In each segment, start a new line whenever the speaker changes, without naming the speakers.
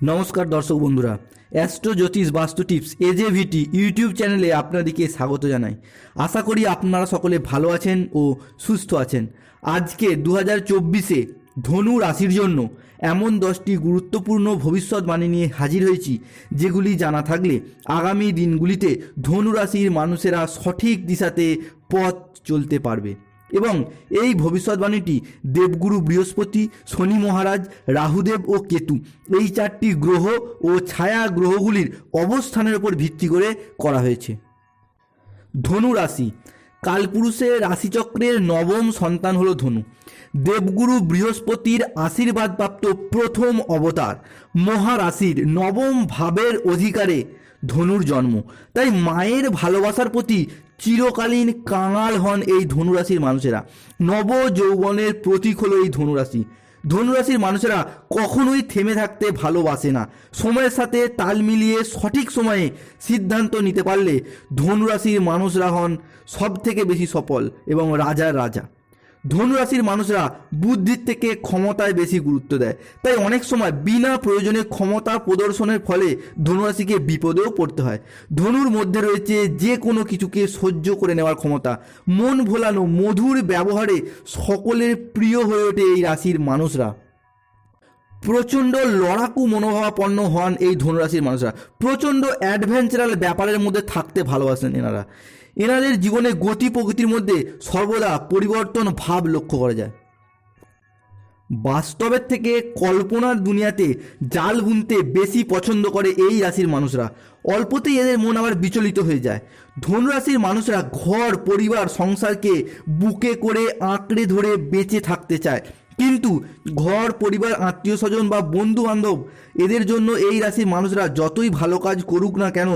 নমস্কার দর্শক বন্ধুরা অ্যাস্ট্রো জ্যোতিষ বাস্তু টিপস এজেভিটি ইউটিউব চ্যানেলে আপনাদেরকে স্বাগত জানাই। আশা করি আপনারা সকলে ভালো আছেন ও সুস্থ আছেন। আজকে দু হাজার চব্বিশে ধনু রাশির জন্য এমন দশটি গুরুত্বপূর্ণ ভবিষ্যৎবাণী নিয়ে হাজির হয়েছি, যেগুলি জানা থাকলে আগামী দিনগুলিতে ধনু রাশির মানুষেরা সঠিক দিশাতে পথ চলতে পারবে। এবং এই ভবিষ্যৎবাণীটি দেবগুরু বৃহস্পতি, শনি মহারাজ, রাহুদেব ও কেতু। এই চারটি গ্রহ ও ছায়া গ্রহগুলির অবস্থানের উপর ভিত্তি করে করা হয়েছে। ধনু রাশি কালপুরুষের রাশিচক্রের নবম সন্তান হলো ধনু। দেবগুরু বৃহস্পতির আশীর্বাদপ্রাপ্ত প্রথম অবতার। মহারাশির নবম ভাবের অধিকারে ধনুর জন্ম। তাই মায়ের ভালোবাসার প্রতি চিরকালীন কাঙাল হন এই ধনুরাশির মানুষেরা। নব যৌবনের প্রতীক হলো এই ধনুরাশি। ধনুরাশির মানুষেরা কখনোই থেমে থাকতে ভালোবাসে না। সময়ের সাথে তাল মিলিয়ে সঠিক সময়ে সিদ্ধান্ত নিতে পারলে ধনুরাশির মানুষরা হন সব থেকে বেশি সফল এবং রাজার রাজা। ধনুরাশির মানুষরা বুদ্ধির থেকে ক্ষমতায় বেশি গুরুত্ব দেয়। তাই অনেক সময় বিনা প্রয়োজনে ক্ষমতা প্রদর্শনের ফলে ধনুরাশিকে বিপদেও পড়তে হয়। ধনুর মধ্যে রয়েছে যে কোনো কিছুকে সহ্য করে নেওয়ার ক্ষমতা। মন ভোলানো, মধুর ব্যবহারে সকলের প্রিয় হয়ে ওঠে এই রাশির মানুষরা। প্রচণ্ড লড়াকু মনোভাবাপন্ন হন এই ধনুরাশির মানুষরা। প্রচণ্ড অ্যাডভেঞ্চারাল ব্যাপারের মধ্যে থাকতে ভালোবাসেন এনারা। এনাদের জীবনে গতি প্রকৃতির মধ্যে সর্বদা পরিবর্তন ভাব লক্ষ্য করা যায়। বাস্তবের থেকে কল্পনার দুনিয়াতে জাল বুনতে বেশি পছন্দ করে এই রাশির মানুষরা। অল্পতেই এদের মন আবার বিচলিত হয়ে যায়। ধনুরাশির মানুষরা ঘর, পরিবার, সংসারকে বুকে করে আঁকড়ে ধরে বেঁচে থাকতে চায়। কিন্তু ঘর, পরিবার আত্মীয় স্বজন বা বন্ধু বান্ধব এদের জন্য এই রাশির মানুষরা যতই ভালো কাজ করুক না কেন,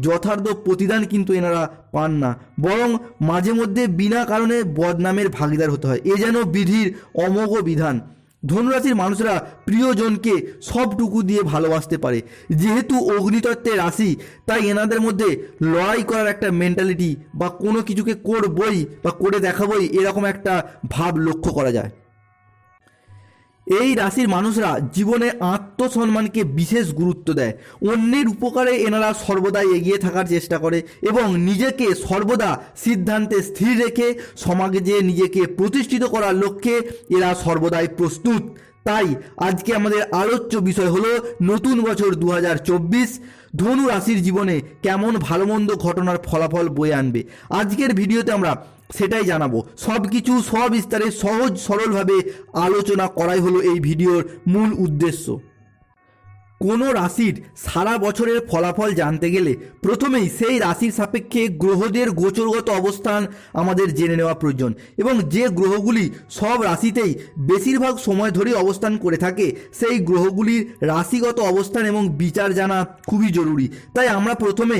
যথার্থ প্রতিদান কিন্তু এনারা পান না। বরং মাঝে মধ্যে বিনা কারণে বদনামের ভাগিদার হতে হয়। এ যেন বিধির অমোঘ বিধান। ধনুরাশির মানুষরা প্রিয়জনকে সবটুকু দিয়ে ভালোবাসতে পারে। যেহেতু অগ্নিতত্ত্বের রাশি, তাই এনাদের মধ্যে লড়াই করার একটা মেন্টালিটি বা কোনো কিছুকে করবই বা করে দেখাবই এরকম একটা ভাব লক্ষ্য করা যায়। এই রাশির মানুষরা জীবনে আত্মসম্মানকে বিশেষ গুরুত্ব দেয়। অন্যের উপকারে এনারা সর্বদাই এগিয়ে থাকার চেষ্টা করে এবং নিজেকে সর্বদা সিদ্ধান্তে স্থির রেখে সমাজে নিজেকে প্রতিষ্ঠিত করার লক্ষ্যে এরা সর্বদাই প্রস্তুত। তাই আজকে আমাদের আলোচ্য বিষয় হলো নতুন বছর দু হাজার চব্বিশ। ধনু রাশির জীবনে কেমন ভালো মন্দ ঘটনার ফলাফল বয়ে আনবে? আজকের ভিডিওতে আমরা সেটাই জানাব। সব কিছু সব সবিস্তারে সহজ সরলভাবে আলোচনা করাই হলো এই ভিডিওর মূল উদ্দেশ্য। কোনো রাশির সারা বছরের ফলাফল জানতে গেলে প্রথমেই সেই রাশির সাপেক্ষে গ্রহদের গোচরগত অবস্থান আমাদের জেনে নেওয়া প্রয়োজন এবং যে গ্রহগুলি সব রাশিতেই বেশিরভাগ সময় ধরে অবস্থান করে থাকে, সেই গ্রহগুলির রাশিগত অবস্থান এবং বিচার জানা খুবই জরুরি। তাই আমরা প্রথমে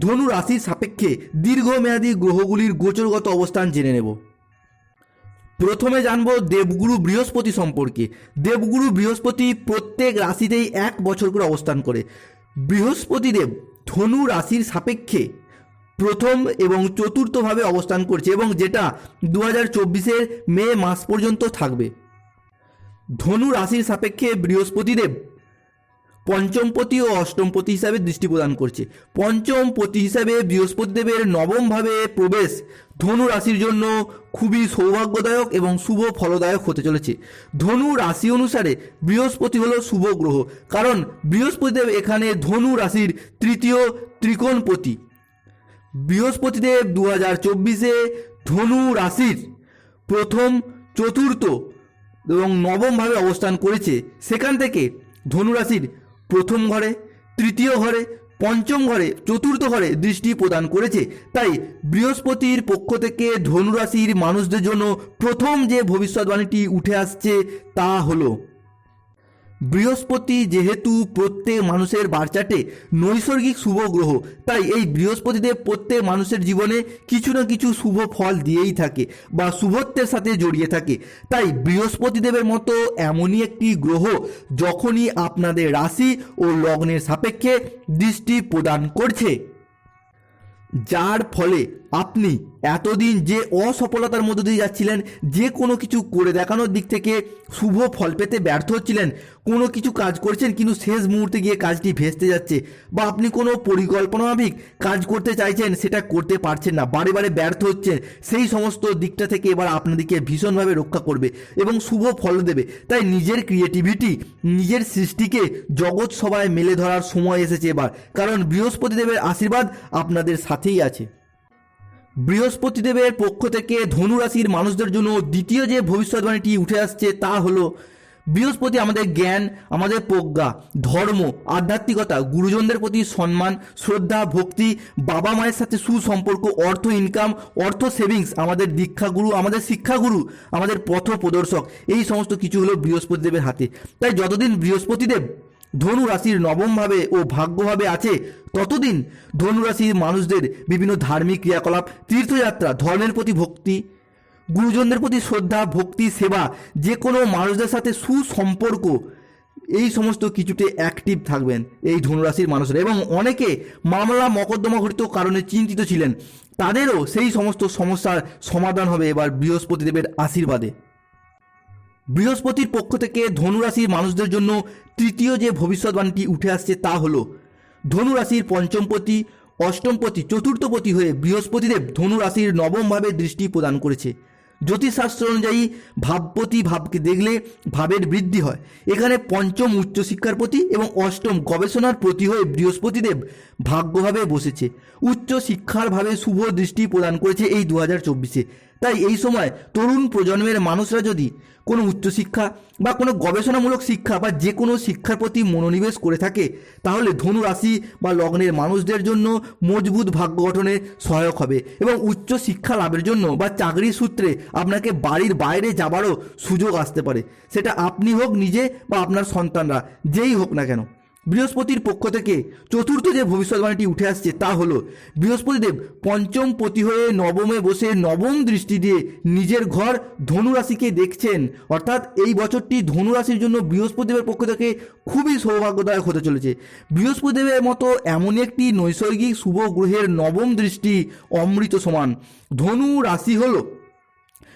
ধনু রাশির সাপেক্ষে দীর্ঘমেয়াদী গ্রহগুলির গোচরগত অবস্থান জেনে নেব। প্রথমে জানব দেবগুরু বৃহস্পতি সম্পর্কে। দেবগুরু বৃহস্পতি প্রত্যেক রাশিতেই এক বছর করে অবস্থান করে। বৃহস্পতি দেব ধনু রাশির সাপেক্ষে প্রথম এবং চতুর্থভাবে অবস্থান করছে এবং যেটা দু হাজার মে মাস পর্যন্ত থাকবে। ধনু রাশির সাপেক্ষে বৃহস্পতিদেব পঞ্চমপতি ও অষ্টমপতি হিসাবে দৃষ্টি প্রদান করছে। পঞ্চমপতি হিসাবে বৃহস্পতিদেবের নবমভাবে প্রবেশ ধনু রাশির জন্য খুবই সৌভাগ্যদায়ক এবং শুভ ফলদায়ক হতে চলেছে। ধনু রাশি অনুসারে বৃহস্পতি হলো শুভ গ্রহ, কারণ বৃহস্পতিদেব এখানে ধনু রাশির তৃতীয় ত্রিকোণপতি। বৃহস্পতিদেব দু হাজার চব্বিশে ধনু রাশির প্রথম চতুর্থ এবং নবমভাবে অবস্থান করেছে। সেখান থেকে ধনুরাশির প্রথম ঘরে, তৃতীয় ঘরে, পঞ্চম ঘরে, চতুর্থ ঘরে দৃষ্টি প্রদান করেছে। তাই বৃহস্পতির পক্ষ থেকে ধনুরাশির মানুষদের জন্য প্রথম যে ভবিষ্যৎবাণীটি উঠে আসছে তা হলো বৃহস্পতি যেহেতু প্রত্যেক মানুষের বারচাটে নৈসর্গিক শুভ গ্রহ, তাই এই বৃহস্পতিদেব প্রত্যেক মানুষের জীবনে কিছু না কিছু শুভ ফল দিয়েই থাকে বা শুভত্বের সাথে জড়িয়ে থাকে। তাই বৃহস্পতিদেবের মতো এমনই একটি গ্রহ যখনই আপনাদের রাশি ও লগ্নের সাপেক্ষে দৃষ্টি প্রদান করছে। যার ফলে আপনি এতদিন যে অসফলতার মধ্য দিয়ে যাচ্ছিলেন, যে কোনো কিছু করে দেখানোর দিক থেকে শুভ ফল পেতে ব্যর্থ হচ্ছিলেন, কোনো কিছু কাজ করছেন কিন্তু শেষ মুহূর্তে গিয়ে কাজটি ভেস্তে যাচ্ছে বা আপনি কোনো পরিকল্পনা মাফিক কাজ করতে চাইছেন সেটা করতে পারছেন না, বারে বারে ব্যর্থ হচ্ছেন, সেই সমস্ত দিকটা থেকে এবার আপনাদেরকে ভীষণভাবে রক্ষা করবে এবং শুভ ফল দেবে। তাই নিজের ক্রিয়েটিভিটি নিজের সৃষ্টিকে জগৎ সবাই মেলে ধরার সময় এসেছে এবার, কারণ বৃহস্পতি দেবের আশীর্বাদ আপনাদের সাথেই আছে। বৃহস্পতি দেবের পক্ষ থেকে ধনু রাশির মানুষদের জন্য দ্বিতীয় যে ভবিষ্যৎবাণীটি উঠে আসছে তা হলো বৃহস্পতি আমাদের জ্ঞান, আমাদের প্রজ্ঞা, ধর্ম, আধ্যাত্মিকতা, গুরুজনদের প্রতি সম্মান, শ্রদ্ধা, ভক্তি, বাবা মায়ের সাথে সুসম্পর্ক, অর্থ ইনকাম অর্থ সেভিংস আমাদের দীক্ষাগুরু, আমাদের শিক্ষাগুরু, আমাদের পথ প্রদর্শক, এই সমস্ত কিছু হলো বৃহস্পতি দেবের হাতে। তাই যতদিন বৃহস্পতি দেব ধনু রাশির নবমভাবে ও ভাগ্যভাবে আছে। ততদিন ধনু রাশির মানুষদের বিভিন্ন ধার্মিক ক্রিয়াকলাপ, তীর্থযাত্রা, ধর্মের প্রতি ভক্তি, গুরুজনদের প্রতি শ্রদ্ধা, ভক্তি, সেবা, যে কোনো মানুষদের সাথে সুসম্পর্ক, এই সমস্ত কিছুতে অ্যাক্টিভ থাকবেন এই ধনুরাশির মানুষরা। এবং অনেকে মামলা, মকদ্দমা ঘটিত কারণে চিন্তিত ছিলেন। তাদেরও সেই সমস্ত সমস্যার সমাধান হবে এবার বৃহস্পতিদেবের আশীর্বাদে। বৃহস্পতির পক্ষ থেকে ধনুরাশির মানুষদের জন্য তৃতীয় যে ভবিষ্যৎবাণীটি উঠে আসছে তা হলো, ধনুরাশির পঞ্চমপতি, অষ্টমপতি, চতুর্থপতি হয়ে বৃহস্পতিদেব ধনুরাশির নবমভাবে দৃষ্টি প্রদান করেছে। জ্যোতিষশাস্ত্র অনুযায়ী ভাবপতি ভাবকে দেখলে ভাবের বৃদ্ধি হয়। এখানে পঞ্চম উচ্চশিক্ষার প্রতি এবং অষ্টম গবেষণার প্রতি হয়ে বৃহস্পতিদেব ভাগ্যভাবে বসেছে। উচ্চ শিক্ষার ভাবে শুভ দৃষ্টি প্রদান করেছে এই দু হাজার চব্বিশে। তাই এই সময় তরুণ প্রজন্মের মানুষরা যদি কোনো উচ্চশিক্ষা বা কোনো গবেষণামূলক শিক্ষা বা যে কোনো শিক্ষার প্রতি মনোনিবেশ করে থাকে, তাহলে ধনু রাশি বা লগ্নের মানুষদের জন্য মজবুত ভাগ্য গঠনে সহায়ক হবে এবং উচ্চ শিক্ষা লাভের জন্য বা চাকরির সূত্রে আপনাকে বাড়ির বাইরে যাবারও সুযোগ আসতে পারে। সেটা আপনি হোক নিজে বা আপনার সন্তানরা, যেই হোক না কেন। বৃহস্পতির পক্ষ থেকে চতুর্থ যে ভবিষ্যৎবাণীটি উঠে আসছে তা হলো, বৃহস্পতিদেব পঞ্চম পতি হয়ে নবমে বসে নবম দৃষ্টি দিয়ে নিজের ঘর ধনুরাশিকে দেখছেন। অর্থাৎ এই বছরটি ধনু রাশির জন্য বৃহস্পতিদেবের পক্ষ থেকে খুবই সৌভাগ্যদায়ক হতে চলেছে। বৃহস্পতিদেবের মতো এমন একটি নৈসর্গিক শুভ গ্রহের নবম দৃষ্টি অমৃত সমান। ধনু রাশি হলো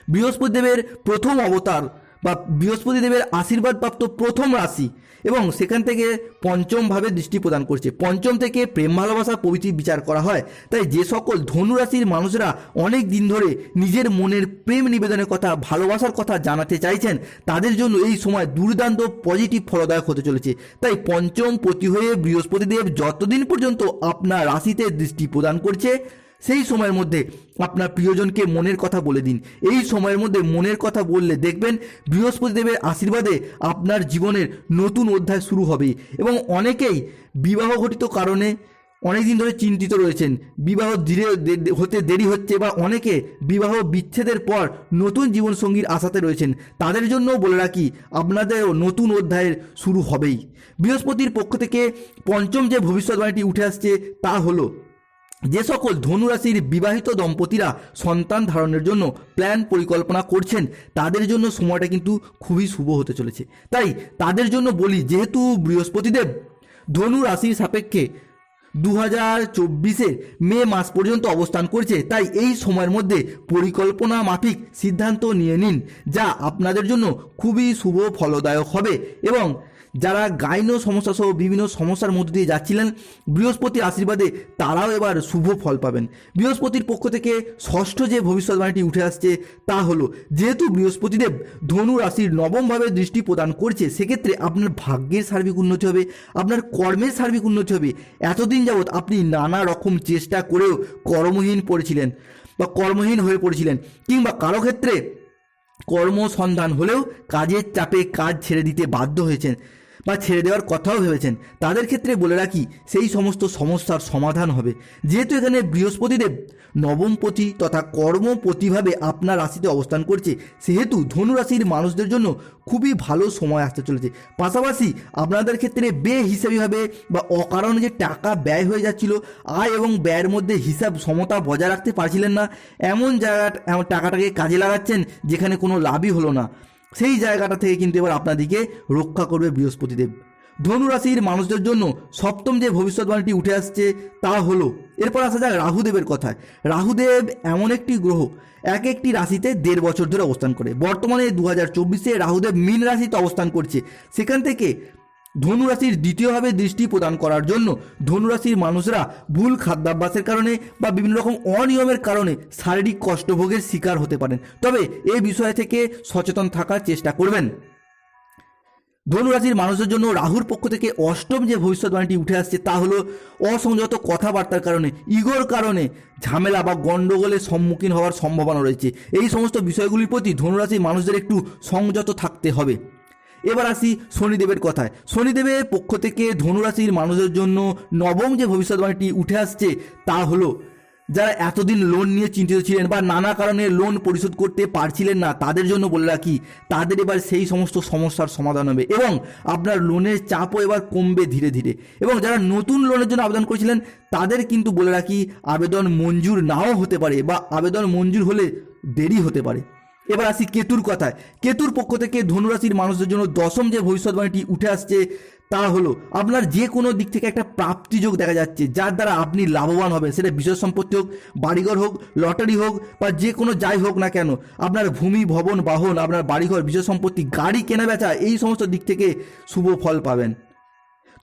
বৃহস্পতিদেবের প্রথম অবতার। বা বৃহস্পতিদেবের আশীর্বাদপ্রাপ্ত প্রথম রাশি এবং সেখান থেকে পঞ্চমভাবে দৃষ্টি প্রদান করছে। পঞ্চম থেকে প্রেম ভালোবাসা প্রভৃতি বিচার করা হয়। তাই যে সকল ধনু রাশির মানুষরা অনেক দিন ধরে নিজের মনের প্রেম নিবেদনের কথা, ভালোবাসার কথা জানাতে চাইছেন, তাদের জন্য এই সময় দুর্দান্ত পজিটিভ ফলদায়ক হতে চলেছে। তাই পঞ্চম প্রতি হয়ে বৃহস্পতিদেব যতদিন পর্যন্ত আপনার রাশিতে দৃষ্টি প্রদান করছে সেই সময়ের মধ্যে আপনার প্রিয়জনকে মনের কথা বলে দিন। এই সময়ের মধ্যে মনের কথা বললে দেখবেন বৃহস্পতিদেবের আশীর্বাদে আপনার জীবনের নতুন অধ্যায় শুরু হবে এবং অনেকেই বিবাহ ঘটিত কারণে অনেকদিন ধরে চিন্তিত রয়েছেন। বিবাহ ধীরে হতে দেরি হচ্ছে বা অনেকে বিবাহ বিচ্ছেদের পর নতুন জীবনসঙ্গীর আশাতে রয়েছেন। তাদের জন্য বলে রাখি, আপনাদেরও নতুন অধ্যায়ের শুরু হবেই। বৃহস্পতির পক্ষ থেকে পঞ্চম যে ভবিষ্যৎবাণীটি উঠে আসছে তা হলো যে সকল ধনুরাশির বিবাহিত দম্পতিরা সন্তান ধারণের জন্য প্ল্যান পরিকল্পনা করছেন, তাদের জন্য সময়টা কিন্তু খুবই শুভ হতে চলেছে। তাই তাদের জন্য বলি, যেহেতু বৃহস্পতিদেব ধনু রাশির সাপেক্ষে দু হাজার চব্বিশের মে মাস পর্যন্ত অবস্থান করছে, তাই এই সময়ের মধ্যে পরিকল্পনা মাফিক সিদ্ধান্ত নিয়ে নিন, যা আপনাদের জন্য খুবই শুভ ফলদায়ক হবে এবং যারা গাইন সমস্যা সহ বিভিন্ন সমস্যার মধ্যে দিয়ে যাচ্ছিলেন, বৃহস্পতির আশীর্বাদে তারাও এবার শুভ ফল পাবেন। বৃহস্পতির পক্ষ থেকে ষষ্ঠ যে ভবিষ্যৎবাণীটি উঠে আসছে, তা হলো, যেহেতু বৃহস্পতিদেব ধনু রাশির নবমভাবে দৃষ্টি প্রদান করছে, সেক্ষেত্রে আপনার ভাগ্যের সার্বিক উন্নতি হবে, আপনার কর্মের সার্বিক উন্নতি হবে। এতদিন যাবৎ আপনি নানা রকম চেষ্টা করেও কর্মহীন পড়েছিলেন বা কর্মহীন হয়ে পড়েছিলেন, কিংবা কারও ক্ষেত্রে কর্মসন্ধান হলেও কাজের চাপে কাজ ছেড়ে দিতে বাধ্য হয়েছেন। বা ছেড়ে দেওয়ার কথাও ভেবেছেন। তাদের ক্ষেত্রে বলে রাখি, সেই সমস্ত সমস্যার সমাধান হবে। যেহেতু এখানে বৃহস্পতিদেব নবমপতি তথা কর্মপতিভাবে আপনার রাশিতে অবস্থান করছে, সেহেতু ধনু রাশির মানুষদের জন্য খুবই ভালো সময় আসতে চলেছে। পাশাপাশি আপনাদের ক্ষেত্রে বেহিসাবিভাবে বা অকারণে যে টাকা ব্যয় হয়ে যাচ্ছিল, আয় এবং ব্যয়ের মধ্যে হিসাব সমতা বজায় রাখতে পারছিলেন না। এমন জায়গা টাকাটাকে কাজে লাগাচ্ছেন, যেখানে কোনো লাভই হলো না। সেই জায়গাটা থেকে কিন্তু এবার আপনাদেরকে রক্ষা করবে বৃহস্পতিদেব। ধনুরাশির মানুষদের জন্য সপ্তম যে ভবিষ্যৎবাণীটি উঠে আসছে তা হলো, এরপর আসা যাক রাহুদেবের কথায়। রাহুদেব এমন একটি গ্রহ, এক একটি রাশিতে দেড় বছর ধরে অবস্থান করে। বর্তমানে দু হাজার চব্বিশে রাহুদেব মীন রাশিতে অবস্থান করছে। সেখান থেকে ধনুরাশির দ্বিতীয়ভাবে দৃষ্টি প্রদান করার জন্য ধনুরাশির মানুষরা ভুল খাদ্যাভ্যাসের কারণে বা বিভিন্ন রকম অনিয়মের কারণে শারীরিক কষ্টভোগের শিকার হতে পারেন। তবে এই বিষয় থেকে সচেতন থাকার চেষ্টা করবেন। ধনুরাশির মানুষের জন্য রাহুর পক্ষ থেকে অষ্টম যে ভবিষ্যৎবাণীটি উঠে আসছে তা হলো অসংযত কথাবার্তার কারণে, ইগোর কারণে ঝামেলা বা গণ্ডগোলের সম্মুখীন হওয়ার সম্ভাবনা রয়েছে। এই সমস্ত বিষয়গুলির প্রতি ধনুরাশির মানুষদের একটু সংযত থাকতে হবে। এবার আসি শনিদেবের কথায়। শনিদেবের পক্ষ থেকে ধনুরাশির মানুষের জন্য নবম যে ভবিষ্যৎবাণীটি উঠে আসছে, তা হলো, যারা এতদিন লোন নিয়ে চিন্তিত ছিলেন বা নানা কারণে লোন পরিশোধ করতে পারছিলেন না, তাদের জন্য বলে রাখি, তাদের এবার সেই সমস্ত সমস্যার সমাধান হবে এবং আপনার লোনের চাপও এবার কমবে ধীরে ধীরে। এবং যারা নতুন লোনের জন্য আবেদন করেছিলেন, তাদের কিন্তু বলে রাখি, আবেদন মঞ্জুর নাও হতে পারে বা আবেদন মঞ্জুর হলে দেরি হতে পারে। এবার আসি কেতুর কথায়। কেতুর পক্ষ থেকে ধনুরাশির মানুষদের জন্য দশম যে ভবিষ্যৎবাণীটি উঠে আসছে, তা হলো আপনার যে কোনো দিক থেকে একটা প্রাপ্তিযোগ দেখা যাচ্ছে, যার দ্বারা আপনি লাভবান হবেন। সেটা বিষয় সম্পত্তি হোক, বাড়িঘর হোক, লটারি হোক, বা যে কোনো যাই হোক না কেন, আপনার ভূমি, ভবন, বাহন, আপনার বাড়িঘর বিষয় সম্পত্তি, গাড়ি কেনা বেচা এই সমস্ত দিক থেকে শুভ ফল পাবেন।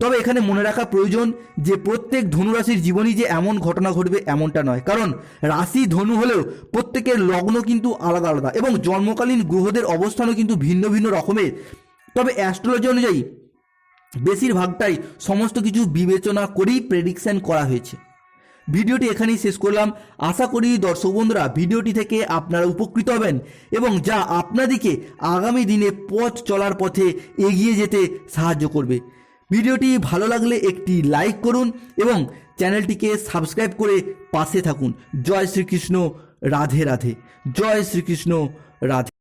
তবে এখানে মনে রাখা প্রয়োজন যে প্রত্যেক ধনুরাশির জীবনই যে এমন ঘটনা ঘটবে এমনটা নয়। কারণ রাশি ধনু হলেও প্রত্যেকের লগ্ন কিন্তু আলাদা আলাদা এবং জন্মকালীন গ্রহদের অবস্থানও কিন্তু ভিন্ন ভিন্ন রকমের। তবে অ্যাস্ট্রোলজি অনুযায়ী বেশিরভাগটাই সমস্ত কিছু বিবেচনা করেই প্রেডিকশন করা হয়েছে। ভিডিওটি এখানেই শেষ করলাম। আশা করি দর্শক বন্ধুরা ভিডিওটি থেকে আপনারা উপকৃত হবেন এবং যা আপনাদেরকে আগামী দিনে পথ চলার পথে এগিয়ে যেতে সাহায্য করবে। ভিডিওটি ভালো লাগলে একটি লাইক করুন এবং চ্যানেলটিকে সাবস্ক্রাইব করে পাশে থাকুন। জয় শ্রীকৃষ্ণ, রাধে রাধে। জয় শ্রীকৃষ্ণ, রাধে।